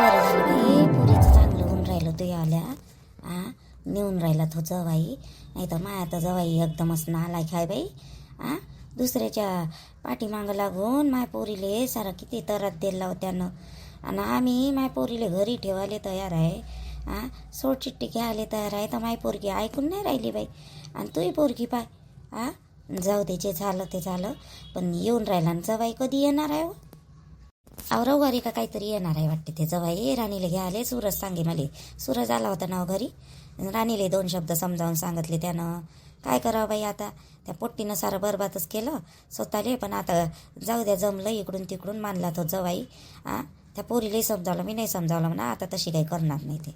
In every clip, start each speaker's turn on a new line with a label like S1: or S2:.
S1: बरं झालं बाई पुरीचं चांगलं होऊन राहिलं तू आल्या. आ नेऊन राहिला तो जवाई. नाही तर माया तर जवाई एकदमच नालायक आहे बाई. आ दुसऱ्याच्या पाठीमागं लागून माय पोरीले सारा किती तरात दिला त्यानं. आणि आम्ही माय पोरीले घरी ठेवायला तयार आहे. आ सोडचिट्टी घ्यायला तयार आहे. तर माय पोरगी ऐकून नाही राहिली बाई. आणि तूही पोरगी पाय. आ जाऊ दे जे झालं ते झालं. पण येऊन राहिला आणि जवाई कधी येणार आहे हो? हो? अहो रविवारी का काहीतरी येणार आहे वाटते ते. जवाई राणीले घ्यायले सूरज सांगे मले सूरज आला होता ना हो घरी. राणीले दोन शब्द समजावून सांगितले त्यानं. काय करावं बाई आता? त्या पोट्टीनं सारं बरबातच केलं. स्वतःले पण आता जाऊ द्या जमलं इकडून तिकडून मानला तो जवाई. आ? त्या पोरीलाही समजावलं मी नाही समजावलं म्हणा. आता तशी काही करणार नाही ते.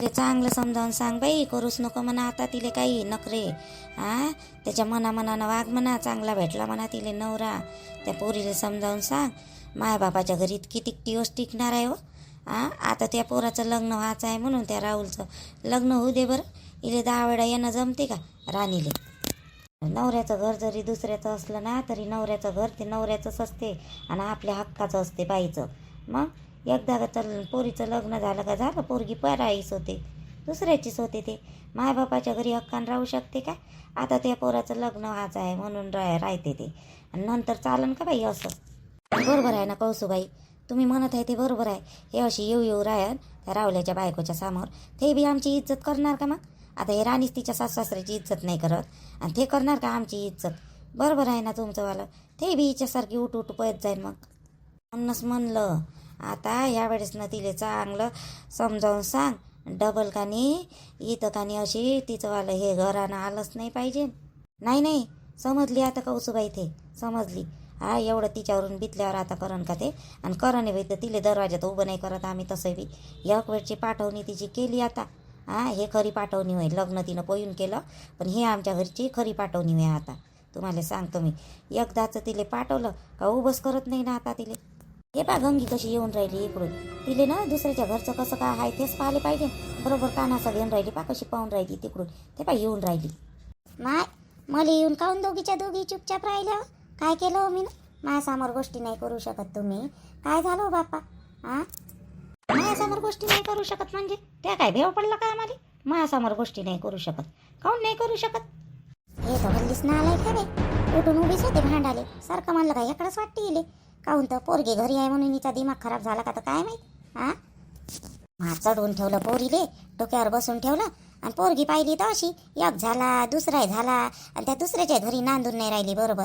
S1: ते चांगलं समजावून सांग बाई. करूच नको म्हणा आता तिले काही. नखरे. आ? त्याच्या मनामनानं वाघ म्हणा. चांगला भेटला म्हणा तिले नवरा. त्या पोरीला समजावून सांग. मायबापाच्या घरी किती दिवस टिकणार आहे हो. आ आता त्या पोराचं लग्न व्हायचं आहे म्हणून त्या राहुलचं लग्न होऊ दे बरं. इले दहा वेळा येणं जमते का? राणीले. नवऱ्याचं घर जरी दुसऱ्याचं असलं ना तरी नवऱ्याचं घर ते नवऱ्याचंच असते आणि आपल्या हक्काचं असते बाईचं. मग एकदा का तर पोरीचं लग्न झालं का झालं पोरगी पराईच होते. दुसऱ्याचीच होते ते. मायबापाच्या घरी हक्कान राहू शकते का? आता त्या पोराचं लग्न व्हायचं आहे म्हणून राह राहते ते. आणि नंतर चालन का बाई असं? बरोबर आहे ना कौसुबाई? तुम्ही म्हणत आहे ते बरोबर आहे. हे अशी येऊ येऊ राहन त्या रावल्याच्या बायकोच्या समोर. ते बी आमची इज्जत करणार का मग? आता हे राणीच तिच्या सासऱ्याची इज्जत नाही करत. आणि ते करणार का आमची इज्जत? बरोबर आहे ना तुमचंवालं? ते बी हिच्यासारखी उठ उठ पळत जाईल मग. म्हणूनच म्हणलं आता यावेळेस ना तिले चांगलं समजावून सांग. डबल कानी इथं कानी अशी तिचंवालं हे घरानं आलंच नाही पाहिजे. नाही नाही समजली आता कौसुबाई ते. समजली. हा एवढं तिच्यावरून बितल्यावर आता करण का ते? आणि करण बाई तर तिले दरवाज्यात उभं नाही करत आम्ही तसं बी. एक वेळची पाठवणी तिची केली आता. हा हे खरी पाठवणी होय. लग्न तिनं पोयून केलं पण हे आमच्या घरची खरी पाठवणी होय आता. तुम्हाला सांगतो मी. एकदाचं तिले पाठवलं का उभंच करत नाही ना आता तिले. हे पा गंगी कशी येऊन राहिली इकडून. तिले ना दुसऱ्याच्या घरचं कसं काय आहे तेच पाहिले पाहिजे. बरोबर कानाचा घेऊन राहिली पा कशी पाहून राहिली तिकडून. ते पा येऊन राहिली. माय मला येऊन काहून दोघीच्या दोघी चुपचाप राहिल्या? काय केलं हो मी? ना माझ्यासमोर गोष्टी नाही करू शकत तुम्ही. काय झालं बापा बाप्पा? माझ्यासमोर गोष्टी नाही करू शकत म्हणजे? त्या काय भेव पडलं का आम्हाला? माझ्यासमोर गोष्टी नाही करू शकत. काऊन नाही करू शकत? हे तर हल्लीच ना आलाय का रे उठून उभीच होते भांडाले. सारखं म्हणलं काय इकडंच वाटते इले. काहून तर पोरगी घरी आहे म्हणून हिचा दिमाग खराब झाला का तर काय माहीत? हा मा चढवून ठेवलं पोरीले. डोक्यावर बसून ठेवलं. आणि पोरगी पाहिली तर अशी एक झाला दुसरा झाला. आणि त्या दुसऱ्याच्या घरी नांदून नाही राहिली बरोबर.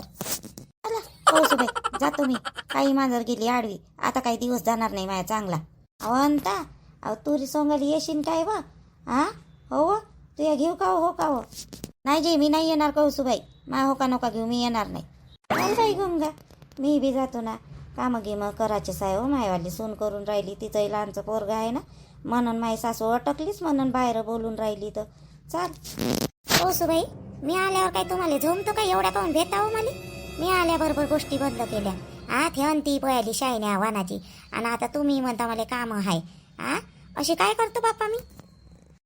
S1: चला. हो, कौसुबाई जातो मी काही मांजर गेली आडवी. आता काही दिवस जाणार नाही माया चांगला. अहो अंता. अहो तुरी सोंगाली येशील काय व? हा हो व? तू या घेऊ का हो हो का हो नाही जे मी नाही येणार कौसुबाई मा हो का नका घेऊ मी येणार नाही. चाल बाई गंगा. मी बी जातो ना. कामं गिमं करायचे साहेब हो मायवाली सून करून राहिली. तिचंही लहानचं पोरगा आहे ना. म्हणून माई सासू अटकलीच म्हणून बाहेर बोलून राहिली तर. चाल. हो सुबाई मी आल्यावर काय तुम्हाला झोमतो का? एवढ्या पाहून भेटा हो मला? मी आल्याबरोबर गोष्टी बंद केल्या. आ ती पळाली शायन्या वानाची आणि आता तुम्ही म्हणता मला काम आहे. आ अशी काय करतो बाप्पा मी?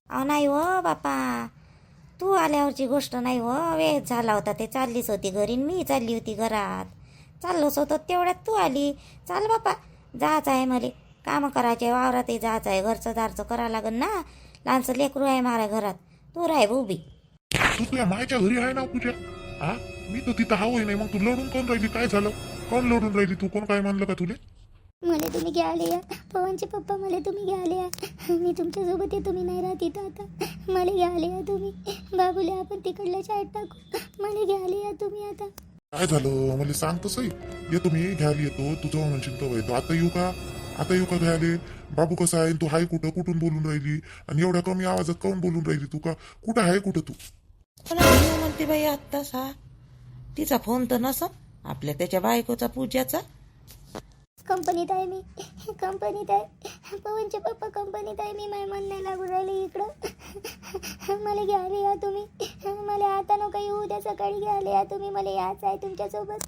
S1: अहो नाही हो बाप्पा. तू आल्यावरची गोष्ट नाही हो. वेळ झाला होता ते चाललीच होती घरी मी चालली होती घरात. चाललोच होतो तेवढ्यात तू आली. चाल बाप्पा. जायचं आहे मला. कामं करायचे वावरातही जायचं आहे. घरचं दारचं करावं लागेल ना. लहानचं लेकरू आहे मारा घरात. तू राह उभी.
S2: तू तुझ्या मायच्या घरी आहे ना तुझ्या हा मी तर तिथं हवंय नाही. मग तू लढून कोण राहिली? काय झालं? कोण लढून राहिली तू? कोण काय म्हणलं का तुले?
S3: मला तुम्ही घ्यायला या. पवनचे पप्पा मला तुम्ही घ्यायला या. मी तुमच्यासोबत येतो मी नाही राहत इथं आता. मला या तुम्ही. बाबूले आपण तिकडल्या शाळेत टाकू. मला घ्यायला या तुम्ही आता.
S2: काय झालं? मला सांग मी घ्यायला येतो. तुझं म्हणशील तो येतो आता येऊ का? आता येऊ का घ्यायला? बाबू कसा आहे? तू हाय कुठं? कुठून बोलून राहिली? आणि एवढ्या कमी आवाजात काऊन बोलून राहिली तू का? कुठं आहे? कुठं तू?
S4: म्हणते बाई आत्ताच हा तिचा फोन तर नसन आपल्या त्याच्या बायकोचा पूजाचा
S3: कंपनीत आहे मी. कंपनीत आहे. पवनचे पप्पा कंपनीत आहे. मी माय मन नाही लागू राहिले इकडं. मला घ्यायला या तुम्ही. मला आता नको येऊ उद्या सकाळी घ्यायला या तुम्ही. मला यायचं आहे तुमच्यासोबत.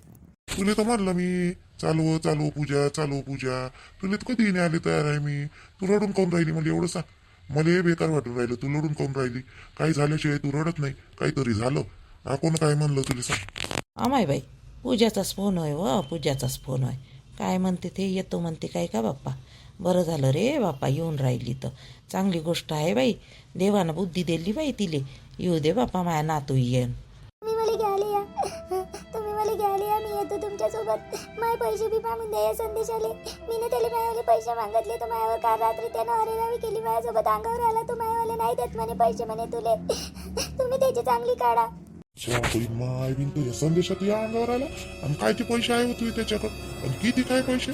S2: तुला तर म्हणलं मी चालू चालू पूजा चालू पूजा. तुला तर कधी नाही आले तयार आहे मी? तू रडून काऊन राहिली? मला एवढं सांग. मला हे बेकार वाटून राहिलं. तू लढून काऊन राहिली? काही झाल्याशिवाय तू रडत नाही. काहीतरी झालं. हा कोण काय म्हणलं तुला सांग?
S4: अमाय बाई पूजाचाच फोन होय व पूजाचाच फोन होय. काय म्हणते ते येतो म्हणते काय का बाप्पा? बरं झालं रे बापा येऊन राहिली तर. चांगली गोष्ट आहे बाई देवानं बुद्धी दिली बाई तिले. येऊ दे बापा माझ्या नातू येन.
S5: तुम्ही मला घ्यायला या. तुम्ही मला घ्यायला या मी येतो तुमच्यासोबत. माय पैसे बी मागून द्या या संदेशाले. मी ना त्याला मायावाले पैसे मागितले तर मायावर काल रात्री त्यानं अरेरावी केली माझ्यासोबत अंगावर आला तो मायावाले नाही देत म्हणे पैसे म्हणे तुले. तुम्ही त्याची चांगली काढा.
S2: अच्छा बाई माय बिन तुझ्या संदेशात या अंगावर आला आणि काय ते पैसे आहे होते त्याच्याकडे? आणि किती काय पैसे?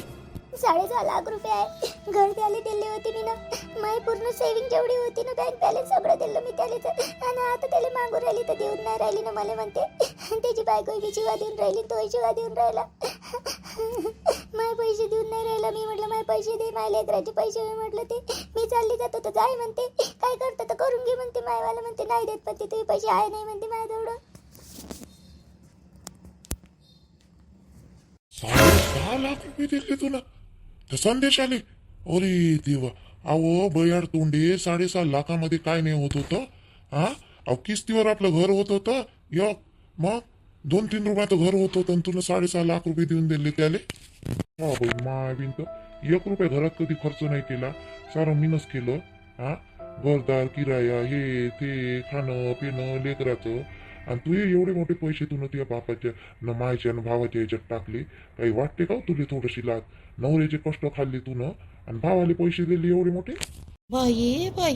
S5: साडेसहा लाख रुपये आहे. घर त्याला दिले होते मी ना. माय पूर्ण सेविंग जेवढी होती ना बँक बॅलन्स सगळं दिलं मी त्याला तर. आणि आता त्याला मागून राहिली तर देऊन नाही राहिली ना मला म्हणते. त्याची बायको ही शिवा देऊन राहिली तो शिवा देऊन राहिला. माय पैसे देऊन नाही राहिला. मी म्हटलं माय पैसे दे माय लेकराचे पैसे मी म्हटलं ते मी चालली जातो तर जाय म्हणते. काय करतं तर करून घे म्हणते. मायवाला म्हणते नाही देत पण ते तुझे पैसे आहे नाही. म्हणते माझ्याजवळ
S2: साडेसहा लाख रुपये दिले तुला. तर संदेश आले अरे देवा. अहो बयाड तोंडे साडेसहा लाखामध्ये काय नाही होत होतं? हा अहो किस्तीवर आपलं घर होत होतं? य मग? दोन तीन रुपयाचं घर होत होतं आणि तुला साडेसहा लाख रुपये देऊन दिले त्याले? हा बाई माय बिन तर. एक रुपये घरात कधी खर्च नाही केला. सारं मीनच केलं. हा घरदार किराया हे ते खाणं पिणं लेकराचं. आणि तू एवढे मोठे पैसे तू तुझ्या बापाच्या न मायच्या न भावाच्या याच्यात टाकले. काही वाटते का हो तुले थोडीशी लाज? नवऱ्याचे कष्ट खाल्ले तू न आणि भावाले पैसे दिले एवढे मोठे?
S4: बाई बाई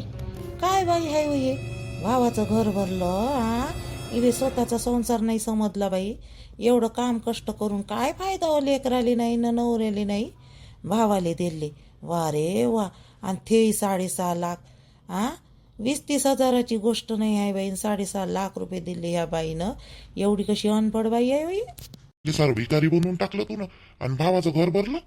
S4: काय बाई हाय हो हे? भावाचं घर भरलं हा इथे स्वतःचा संसार नाही समजला बाई. एवढं काम कष्ट करून काय फायदा हो लेकराले नाही ना नवऱ्याले नाही? भावाले दिले. वा रे वा आणि ते साडेसहा लाख हा वीस तीस हजाराची गोष्ट नाही आहे बाई. साडेसहा लाख रुपये दिले ह्या बाईनं. एवढी कशी अनपड बाई आहे बाई?
S2: सारं भिकारी बनवून टाकलं तू ना. आणि भावाचं घर भरलं?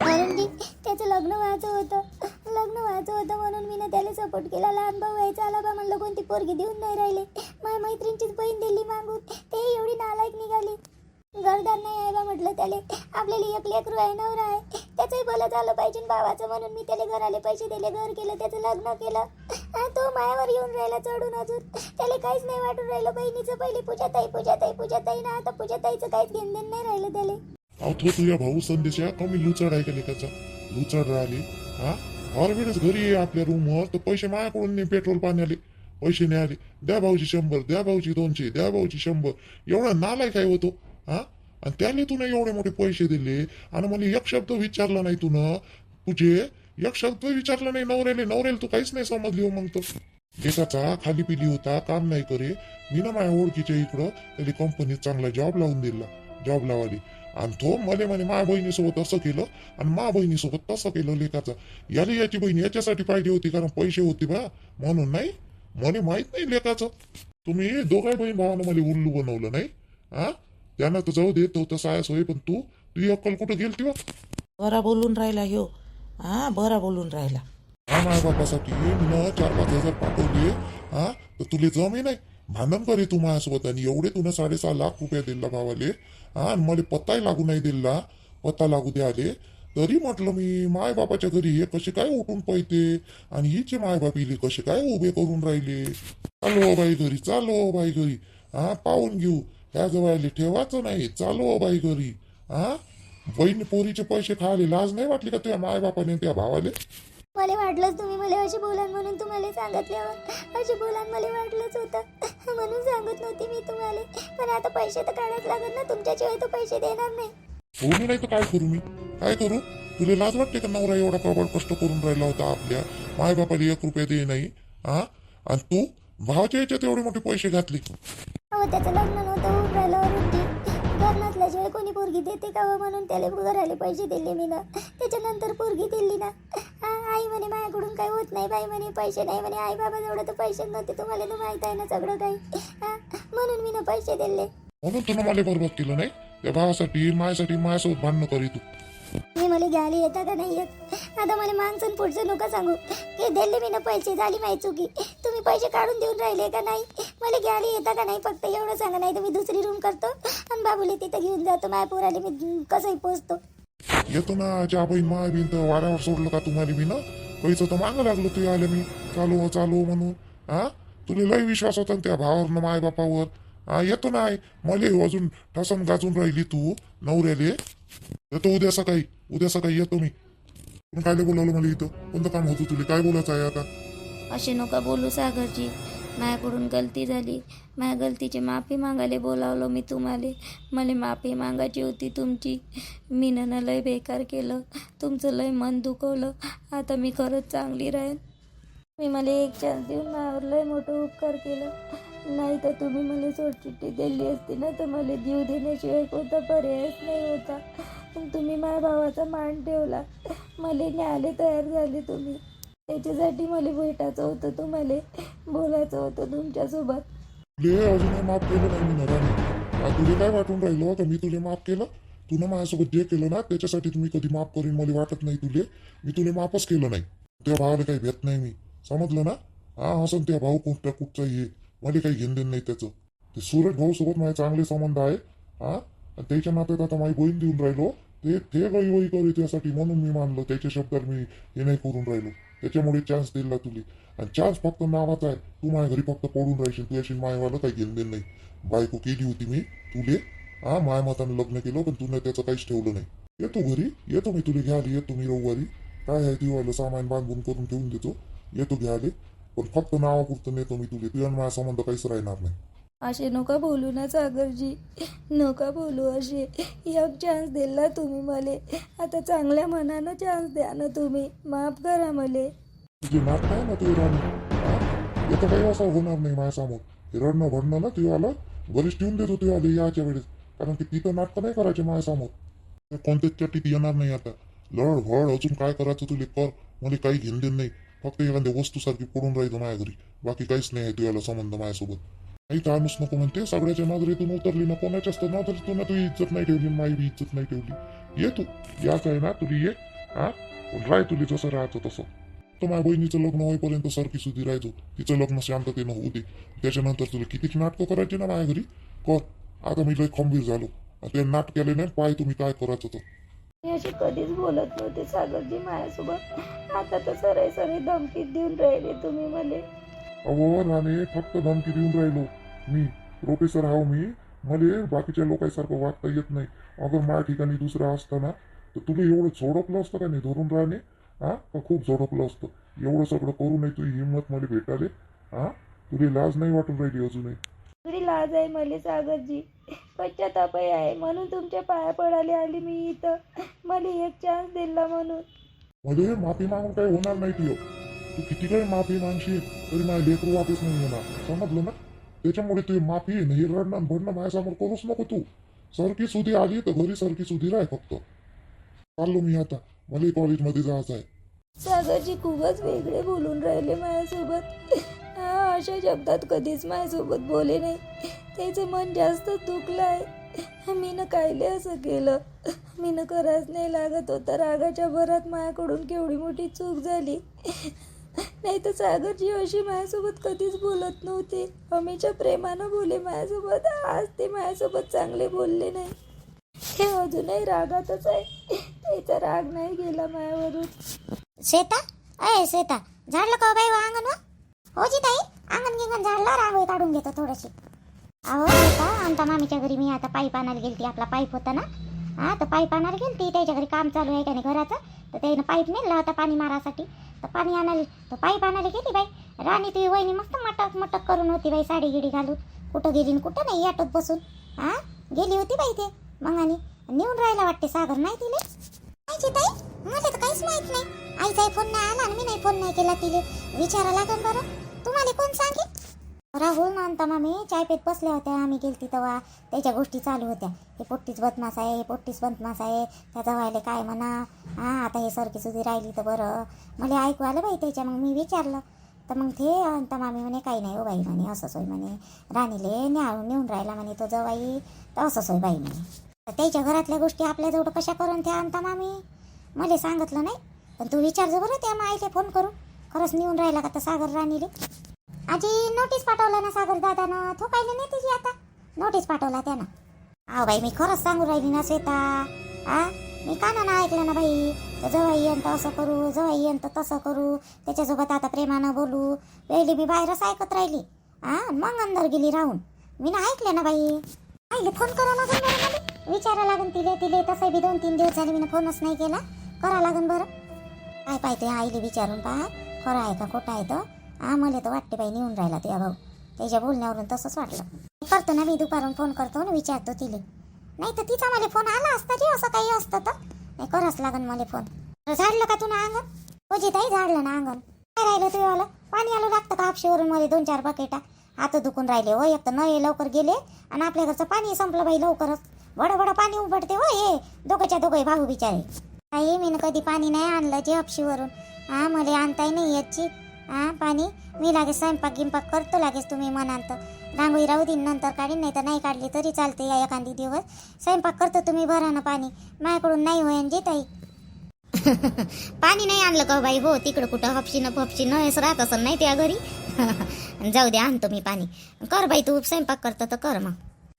S5: कारण की त्याचं लग्न व्हायचं होतं. लग्न व्हायचं होतं म्हणून मी ना त्याला सपोर्ट केला. लहान भाऊ व्हायचा आला बा म्हणलं कोणती पोरगी देऊन नाही राहिले. माझ्या मैत्रिणीचीच बहीण दिली मागून. ते एवढी नालायक निघाली. घरदार नाही आहे बा म्हटलं त्याले. आपल्याला एक लेकरू आहे नवरा आहे. त्याचंही भलं झालं पाहिजे बाबाचं भावाचं. म्हणून मी त्याला घराले पैसे दिले घर केलं त्याचं लग्न केलं. तो मायावर येऊन राहिला चढून अजून. त्याला काहीच नाही वाटून राहिलं. बहिणीचं पहिले पूजाताई ताई पूजाताई ना. आता पूजाताईचं काहीच घेण देण नाही राहिलं त्याला.
S2: अहो तो तुझ्या भाऊ संदेश? कमी लुचड आहे का त्याचा? लुचड राहिले. हा? हर वेळेस घरी ये आपल्या रूमवर तर पैसे माझ्याकडून नाही पेट्रोल पाण्याले. पैसे नाही आले. द्या भाऊची शंभर द्या भाऊची दोनशे द्या भाऊची शंभर. एवढा नालाय काय होतो हा? आणि त्याने तुला एवढे मोठे पैसे दिले आणि मला एक शब्द विचारला नाही तुनं. तुझे एक शब्द विचारला नाही नवऱ्याले. नवऱ्याला तू काहीच नाही समजली हो मग तो एकाचा खाली पिली होता काम नाही करे. मी ना माझ्या ओळखीच्या इकडं त्याला कंपनीत चांगला जॉब लावून दिला जॉब लावाली आणि तो मले म्हणे माझ्या बहिणीसोबत असं केलं आणि मा बहिणीसोबत तसं केलं लेखाचं याला याची बहीण याच्यासाठी पाहिजे होती कारण पैसे होते बा. म्हणून नाही म्हणे माहीत नाही लेखाचं तुम्ही दोघा बहीण भावानं मला उल्लू बनवलं नाही हा? त्यांना तर जाऊ दे तो तसा आहेस होय पण तू तुझी अक्कल कुठं गेलती बा?
S4: बरा बोलून राहिला ह्यो. हा बरा बोलून राहिला.
S2: हा माझ्या बापासाठी मी चार पाच हजार पाठवले हा तर तुले जमे नाही भांडण करे तू माझ्यासोबत आणि एवढे तुला साडेसहा लाख रुपये दिला भावाले हा आणि मला पत्ताही लागू नाही दिला. पत्ता लागू दे आले तरी म्हटलं मी माय बापाच्या घरी हे कसे काय उठून पळते? आणि हिचे माय बाप इले कसे काय उभे करून राहिले? चालो हो बाई घरी चालो हो बाई घरी. हा पाहून घेऊ. ह्या जवळ ठेवायचं नाही चालो हो बाई घरी. हा बहीण पोरीचे पैसे खायले लाज नाही वाटली का तुझ्या माय बापाने त्या भावाले?
S5: मला वाटलंच तुम्ही मला अशी बोलान म्हणून तुम्हाला सांगितल्यावर अशी बोलान मला वाटलंच होतं. म्हणून सांगत नव्हती मी तुम्हाला. पण आता पैसे तर काढायच लागत ना तुमच्याशिवाय तो पैसे देणार नाही.
S2: सोडू नाही तर काय करू मी? काय करू? तुला लाज वाटते का नवरा एवढा प्रबळ कष्ट करून राहिला होता आपल्या? माय बापाला एक रुपया दे नाही हा आणि तू भावाच्या याच्यात एवढे मोठे पैसे घातले.
S5: अहो त्याचं लग्न नव्हतं पोरगी देते का हो म्हणून त्याला घराले पैसे दिले मी ना? त्याच्यानंतर पोरगी दिली ना? हा, आई म्हणे माझ्याकडून काही होत नाही बाई म्हणे पैसे नाही म्हणे. आई बाबा एवढं तर पैसे नव्हते तुम्हाला तर माहीत आहे ना सगळं काही. हा, म्हणून मी ना पैसे दिले.
S2: म्हणून तुला मला बरबाद केलं नाही त्या भावासाठी माझ्यासाठी माझ्यासोबत भांडणं करी तू
S5: मी मला घ्यायला येता का नाही येत? आता मला माणसं पुढचं नका सांगू. की दिले मी ना पैसे झाली माहिती चुकी. तुम्ही पैसे काढून देऊन राहिले का नाही? मला घ्यायला येता का नाही? फक्त एवढं सांगा नाही तर मी दुसरी रूम करतो आणि बाबूले तिथं घेऊन जातो. माझ्या पोराले मी कसंही पोचतो.
S2: येतो ना ज्या बहीण माय बिन तर वाऱ्यावर सोडलं का तुम्हाला मी ना? पैसे तर मागं लागलो तू आले मी. चालू हो, चालू हो म्हणून. हा? तुला लय विश्वास होता ना त्या भावावर माय बापावर? हा येतो ना आई. मला अजून ठसन गाजून राहिली तू नवऱ्याले. येतो उद्या सकाळी. उद्या सकाळी येतो मी. पण काय बोलावलं मला इथं? कोणतं काम होतं तुला? काय बोलायचं आहे आता?
S6: असे नका बोलू सागरजी. माझ्याकडून गलती झाली. माझ्या गलतीची माफी मागायला बोलावलं मी तुम्हाला. मला माफी मागायची होती. तुमची मी ना लय बेकार केलं. तुमचं लय मन दुखवलं. आता मी खरंच चांगली राहीन. मी मला एक चान्स देऊन माझ्यावर लय मोठं उपकार केलं. नाही तर तुम्ही मला सोडचिठ्ठी दिली असती ना तर मला जीव देण्याशिवाय कोणता पर्यायच नाही होता. पण तुम्ही माझ्या भावाचा मान ठेवला. मला न्यायला तयार झाले तुम्ही. त्याच्यासाठी मला भेटायचं होतं तुम्हाला बोलायचं होतं तुमच्यासोबत.
S2: तुले अजूनही माफ केलं नाही मी नराने तुला काय वाटून राहिलं तर मी तुले माफ केलं? तू ना माझ्यासोबत जे केलं ना त्याच्यासाठी तुम्ही कधी माफ करीन मला वाटत नाही तुले. मी तुले माफच केलं नाही. त्या भावाला काही भेट नाही मी. समजलं ना? हा असं त्या भाऊ कुठच्या कुठचाही आहे? मला काही घेणं देणं नाही त्याचं. ते सूरज भाऊ सोबत माझे चांगले संबंध आहे. हा आणि त्याच्या नात्यात आता माझी बहीण देऊन राहिलो. ते ते काही वही करू त्यासाठी म्हणून मी मानलो. त्याच्या शब्दात मी हे नाही करून राहिलो. त्याच्यामुळे चान्स दिला तुले. आणि चान्स फक्त नावाचा आहे. तू माझ्या घरी फक्त पडून राहशील. तू अशी मायवाला काही घेणं देणं नाही. बायको केली होती मी तुले. हा माय मताने लग्न केलं पण तुने त्याचं काहीच ठेवलं नाही. येतो घरी. येतो मी तुला घ्यायला. येतो मी रविवारी. काय आहे दिवाळीला सामान बांधून करून ठेवून देतो. येतो घ्यायला. पण फक्त नावापुरतं नेतो मी तुले. तुझ्या माझा संबंध काहीच राहणार नाही.
S6: असे नका बोलू ना सागरजी. नका बोलू असे. एक चान्स दिला तुम्ही मले. आता चांगल्या मनानं चान्स द्या ना तुम्ही. माफ करा मले.
S2: तुझे काय ना ते इराणी. येतं काही असं होणार नाही माझ्यासमोर. इराणनं भरणं ना तू आलं. घरीच ठेवून देतो तू आले याच्या वेळेस. कारण की तिथं नाटकं नाही करायचे माझ्यासमोर. कोणत्याच चटीत येणार नाही आता. लढ भड अजून काय करायचं तुले कर. मला काही घेणं देणं नाही. फक्त एखाद्या वस्तूसारखी पडून राहिलो माझ्या घरी. बाकी काहीच नाही आहे तुझ्याला संबंध माझ्यासोबत. काही ताणूच नको म्हणते. सगळ्याच्या नजरेतून उतरली. ना कोणाच्याच तर नजरेतून तुझी इज्जत नाही ठेवली. माझी बी इज्जत नाही ठेवली. ये तू. या काय ना तुली ये. हा? राय राह जसं राहायचं तसं. तर माझ्या बहिणीचं लग्न होईपर्यंत सारखी सुधी राहायचो तिचं लग्न शांततेनं होऊ दे. त्याच्यानंतर तुला किती नाटकं करायची ना माझ्या घरी? कर. आता मी लय खंबीर झालो. आणि ते नाटकाले नाही पाय तुम्ही काय करायचं तर.
S6: मी अशी कधीच बोलत नव्हते. सागरजी माझ्यासोबत आता तर सराय सराय धमकीत देऊन राहिले तुम्ही मले.
S2: अहो राणे फक्त धमकी देऊन राहिलो. मी प्रोफेसर हाव मी मले बाकीच्या लोकांसारखं वागता येत नाही. अगर माझ्या ठिकाणी दुसरं असतं ना तर तुला एवढं झोडपलं असतं का नाही धरून राहणे? हा? का खूप झोडपलं असतं? एवढं सगळं करू नये तुझी हिंमत मला भेटाले. हा? तुला लाज नाही वाटून राहिली अजूनही.
S6: थोडी लाज आहे मले सागरजी. पश्चातापही आहे. म्हणून तुमच्या पाया पडायला आली मी इथं. मला एक चान्स दिला म्हणून.
S2: मध्ये माफी मागून काही होणार नाही तुझं. तू किती काही माफी मागशील तरी माझ्या लेकरू वापस नाही येणार. समजलं ना? त्याच्यामुळे तुझी माफी आहे ना हे रडणं आणि भरणं माझ्यासमोर करूच नको तू. सरकी सुधी आली तर घरी सरकी सुधी राह फक्त. चाललो मी आता. मला कॉलेजमध्ये जायचं आहे
S6: सागरजी खूपच वेगळे बोलून राहिले माझ्यासोबत. हा अशा शब्दात कधीच माझ्यासोबत बोले नाही. त्याचं मन जास्त दुखलं आहे मी ना कायले असं केलं? मी ना करायच नाही लागत होतं. रागाच्या भरात माझ्याकडून केवढी मोठी चूक झाली? नाही तर सागरजी अशी माझ्यासोबत कधीच बोलत नव्हते. अमीच्या प्रेमानं बोले माझ्यासोबत आज ते माझ्यासोबत चांगले बोलले नाही. हे अजूनही रागातच आहे. त्याचा राग नाही गेला माझ्यावरून
S3: श्वेता? अय श्वेता झाडलं का हो बाई वा अंगण हो जी ताई अंगण गिंगण झाडलं रांगोळी काढून घेतो थोडीशी. अहो श्वेता आमच्या मामीच्या घरी मी आता पाईप आणायला गेलती आपला पाईप होता ना? हा तर पाईप आणायला गेलती त्याच्या घरी काम चालू आहे का नाही घराचं? तर त्यानं पाईप नेला होता पाणी मारासाठी. तर पाणी आणायला तर पाईप आणायला गेली बाई. राणी तुझी वहिनी मस्त मटक मटक करून होती बाई साडी गिडी घालून. कुठं गेली कुठं नाही ऑटोत बसून. हा? गेली होती बाई ते. मग आणि नेऊन राहायला वाटते सागर नाही? तिले आईची ताई? मला तर काहीच माहीत नाही. आईचाही फोन नाही आला आणि मी नाही फोन नाही केला तिले. विचारा लागेल बरं. राहुल मानता हो मामी चाय पेत बसल्या होत्या. आम्ही गेलती तेव्हा. त्याच्या गोष्टी चालू होत्या. हे पोट्टीच बदमास आहे हे पोट्टीच बदमास आहे. त्याचा व्हायला काय म्हणा? हा आता हे सरकी सुधी राहिली तर बरं. मला ऐकू आलं बाई त्याच्या. मग मी विचारलं. तर मग ते अंता मामी म्हणे काही नाही हो बाई म्हणे असंच होय म्हणे. राणीले न्याळून नेऊन राहिला म्हणे तो जवाई तर असंच होय बाई म्हणे. तर त्याच्या घरातल्या गोष्टी आपल्याजवळ कशा करून त्या अंता मामी? मला सांगितलं नाही. पण तू विचार जो बरं त्या माईले फोन करू खरंच नेऊन राहिला का तर सागर राणीले? आजी नोटीस पाठवला ना सागर दादानं. तो नाही तिची आता. नोटीस पाठवला त्यानं. अहो बाई मी खरंच सांगू राहिली ना श्वेता. आ? मी कानानं ऐकलं ना बाई? तर जवळ येईन तर असं करू जवळ येईन तर तसं करू. त्याच्यासोबत आता प्रेमानं बोलू. पहिली मी बाहेरच ऐकत राहिली. आ? मग अंदर गेली राहून. मी ना ऐकलं ना बाई. आईले फोन करा लागेल बरं मला. विचारा लागेल तिले तिले. तसं बी दोन तीन दिवस झाले मी फोनच नाही केला. करा लागेल बरं. काय पाहते आईले विचारून पहा. खरं आहे का खोटं आहे तर हा मला तर वाटते बाई नेऊन राहिला ते भाऊ. त्याच्या बोलण्यावरून तसंच वाटलं. करतो ना मी दुपारून फोन करतो ना विचारतो तिले. नाही तर तिचा मला फोन आला असता रे असं काही असतं तर. नाही करावंच लागन मला फोन झाडलं का तुला अंगण? तुझी ताई झाडलं ना अंगण. काय राहिलं तुझ्यावालं पाणी आलं लागतं का हापशीवरून मध्ये दोन चार बकेटा हात दुखून राहिले हो एक तर नळे लवकर गेले आणि आपल्या घरचं पाणी संपलं बाई लवकरच. बडं बडं पाणी उबडते हो हे. दोघंच्या दोघे भाऊ बिचारे. काही मी कधी पाणी नाही आणलं जे हापशीवरून हा मला आणताय नाही याची हा पाणी मी लागेच स्वयंपाक गिंपाक करतो लागेच तुम्ही म्हणाल तर रांगोळी राहू देईन नंतर काढीन नाही तर नाही काढली तरी चालते या एखादी दिवस स्वयंपाक करतो तुम्ही भरा ना पाणी माझ्याकडून नाही होईन जे ताई पाणी नाही आणलं का बाई हो तिकडं कुठं हपशीनं फपशीनं हेच राहत असं नाही त्या घरी जाऊ दे आणतो मी पाणी कर बाई तू स्वयंपाक करतो तर कर मग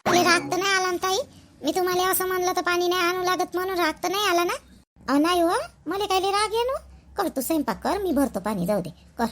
S3: मला राग तर नाही आला ना ताई मी तुम्हाला असं म्हणलं तर पाणी नाही आणू लागत म्हणून राग तर नाही आला ना नाही हो मला काही राग येणं कर तू स्वयंपाक कर मी भरतो पाणी जाऊ दे कर.